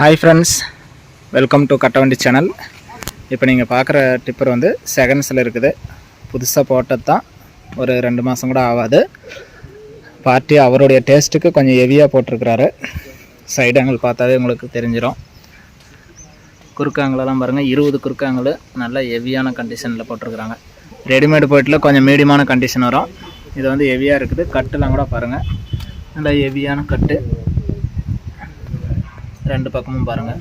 Hi friends welcome to Kattavandi channel இப்போ நீங்கள் பார்க்குற டிப்பர் வந்து செகண்ட்ஸில் இருக்குது. புதுசாக போட்டது தான். ஒரு ரெண்டு மாதம் கூட ஆகாது. பார்ட்டி அவருடைய டேஸ்ட்டுக்கு கொஞ்சம் ஹெவியாக போட்டிருக்கிறாரு. சைடு ஆங்கிள் பார்த்தாவே உங்களுக்கு தெரிஞ்சிடும் குறுக்காங்களெல்லாம் பாருங்கள் இருபது குறுக்காங்கல் நல்ல ஹெவியான கண்டிஷனில் போட்டிருக்கிறாங்க. ரெடிமேடு போய்ட்டில் கொஞ்சம் மீடியமான கண்டிஷன் வரும். இது வந்து ஹெவியாக இருக்குது. கட்டுலாம் கூட பாருங்கள் நல்லா ஹெவியான கட்டு ரெண்டு பக்கமும் பாருங்கள்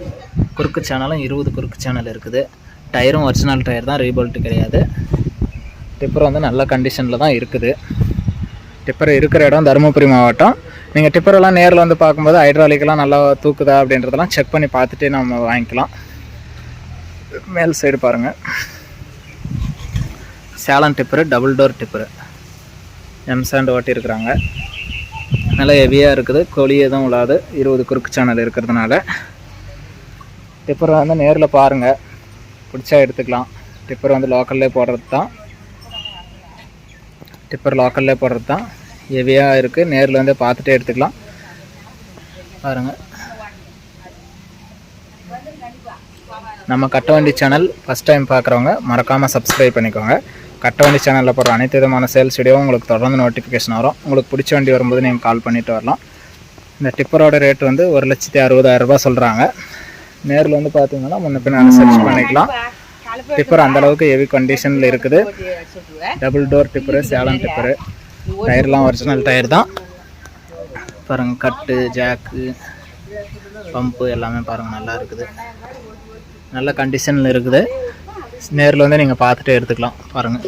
குறுக்கு சேனலும் இருபது குறுக்கு சேனல் இருக்குது. டயரும் ஒரிஜினல் டயர் தான் ரீபோல்ட்டு கிடையாது. டிப்பர் வந்து நல்ல கண்டிஷனில் தான் இருக்குது. டிப்பர் இருக்கிற இடம் தருமபுரி மாவட்டம். நீங்கள் டிப்பரெல்லாம் நேரில் வந்து பார்க்கும்போது ஹைட்ராலிக்கெல்லாம் நல்லா தூக்குதா அப்படின்றதெல்லாம் செக் பண்ணி பார்த்துட்டு நம்ம வாங்கிக்கலாம். மேல் சைடு பாருங்கள் Salem tipper double door tipper M sand ஓட்டியிருக்கிறாங்க. நல்லா ஹெவியாக இருக்குது. கோழி எதுவும் விழாது இருபது குறுக்கு சேனல் இருக்கிறதுனால. டிப்பர் வந்து நேரில் பாருங்கள் பிடிச்சா எடுத்துக்கலாம். டிப்பர் வந்து லோக்கல்லே போடுறது தான் டிப்பர் லோக்கல்லே போடுறது தான் ஹெவியாக இருக்குது நேரில் வந்து பார்த்துட்டே எடுத்துக்கலாம். பாருங்கள் நம்ம கட்ட வண்டி சேனல் ஃபஸ்ட் டைம் பார்க்குறவங்க மறக்காமல் சப்ஸ்கிரைப் பண்ணிக்கோங்க. கட்டவண்டி சேனலில் போடுற அனைத்து விதமான சேல்ஸ் வீடியோவும் உங்களுக்கு தொடர்ந்து நோட்டிஃபிகேஷன் வரும். உங்களுக்கு பிடிச்ச வண்டி வரும்போது நீங்கள் கால் பண்ணிட்டு வரலாம். இந்த டிப்பரோட ரேட் வந்து ஒரு லட்சத்தி அறுபதாயிரம் ரூபாய் சொல்கிறாங்க நேரில் வந்து பார்த்தீங்கன்னா முன்ன பின்ன அனுசரிச்சு பண்ணிக்கலாம். டிப்பர் அந்த அளவுக்கு ஹெவி கண்டிஷனில் இருக்குது. Double door tipper Salem tipper டயர்லாம் original tyre தான். பாருங்கள் கட்டு ஜாக்கு பம்பு எல்லாமே பாருங்கள் நல்லா இருக்குது. நல்ல கண்டிஷனில் இருக்குது. நேரில் வந்து நீங்கள் பார்த்துட்டு எடுத்துக்கலாம் பாருங்கள்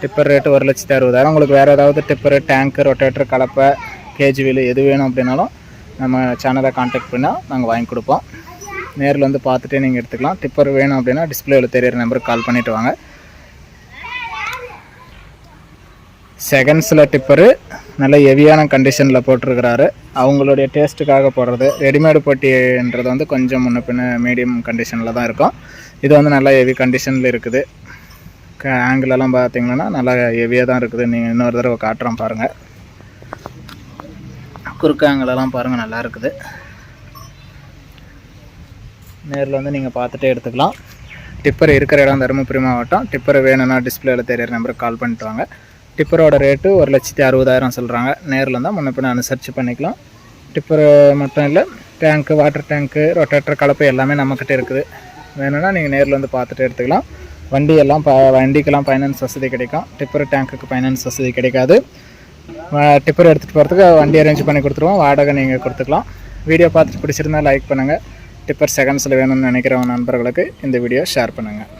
டிப்பர் ரேட்டு ஒரு லட்சத்தி அறுபதாயிரம். உங்களுக்கு வேறு ஏதாவது டிப்பரு டேங்க்கு ரொட்டேட்டர் கலப்பை கேஜி வீலு எது வேணும் அப்படின்னாலும் நம்ம சேனலை காண்டாக்ட் பண்ணால் நாங்கள் வாங்கி கொடுப்போம். நேரில் வந்து பார்த்துட்டே நீங்கள் எடுத்துக்கலாம். டிப்பர் வேணும் அப்படின்னா டிஸ்பிளேவில் தெரியிற நம்பருக்கு கால் பண்ணிவிட்டு வாங்க. செகண்ட்ஸில் டிப்பரு நல்ல ஹெவியான கண்டிஷனில் போட்டிருக்கிறாரு. அவங்களுடைய டேஸ்ட்டுக்காக போடுறது ரெடிமேடு போட்டின்றது வந்து கொஞ்சம் முன்ன பின்ன மீடியம் கண்டிஷனில் தான் இருக்கும். இது வந்து நல்லா ஹெவி கண்டிஷனில் இருக்குது. க ஆங்கிளெல்லாம் பார்த்தீங்கன்னா நல்லா ஹெவியாக தான் இருக்குது. நீங்கள் இன்னொரு தடவை காட்டுறோம் பாருங்கள் குறுக்கு ஆங்கிலெல்லாம் பாருங்கள் நல்லா இருக்குது. நேரில் வந்து நீங்கள் பார்த்துட்டே எடுத்துக்கலாம். டிப்பர் இருக்கிற இடம் தருமபுரி மாவட்டம். டிப்பர் வேணும்னா டிஸ்பிளேயில் தெரியிற நம்பருக்கு கால் பண்ணிட்டு வாங்க. டிப்பரோட ரேட்டு ஒரு லட்சத்தி அறுபதாயிரம் சொல்கிறாங்க நேரில் தான் முன்ன பின்ன அனுசரித்து பண்ணிக்கலாம். டிப்பர் மட்டும் இல்லை டேங்க்கு வாட்டர் டேங்க்கு ரொட்டேட்டர் கலப்பு எல்லாமே நம்மக்கிட்ட இருக்குது. வேணும்னா நீங்கள் நேரில் வந்து பார்த்துட்டு எடுத்துக்கலாம். வண்டி எல்லாம் ப வண்டிக்கெல்லாம் ஃபைனான்ஸ் வசதி கிடைக்கும். டிப்பர் டேங்க்குக்கு ஃபைனான்ஸ் வசதி கிடைக்காது. டிப்பர் எடுத்துகிட்டு போகிறதுக்கு வண்டி அரேஞ்ச் பண்ணி கொடுத்துருவோம். வாடகை நீங்கள் கொடுத்துக்கலாம். வீடியோ பார்த்துட்டு பிடிச்சிருந்தா லைக் பண்ணுங்கள் டிப்பர் செகண்ட்ஸில் வேணும்னு நினைக்கிறவங்க நண்பர்களுக்கு இந்த வீடியோ ஷேர் பண்ணுங்கள்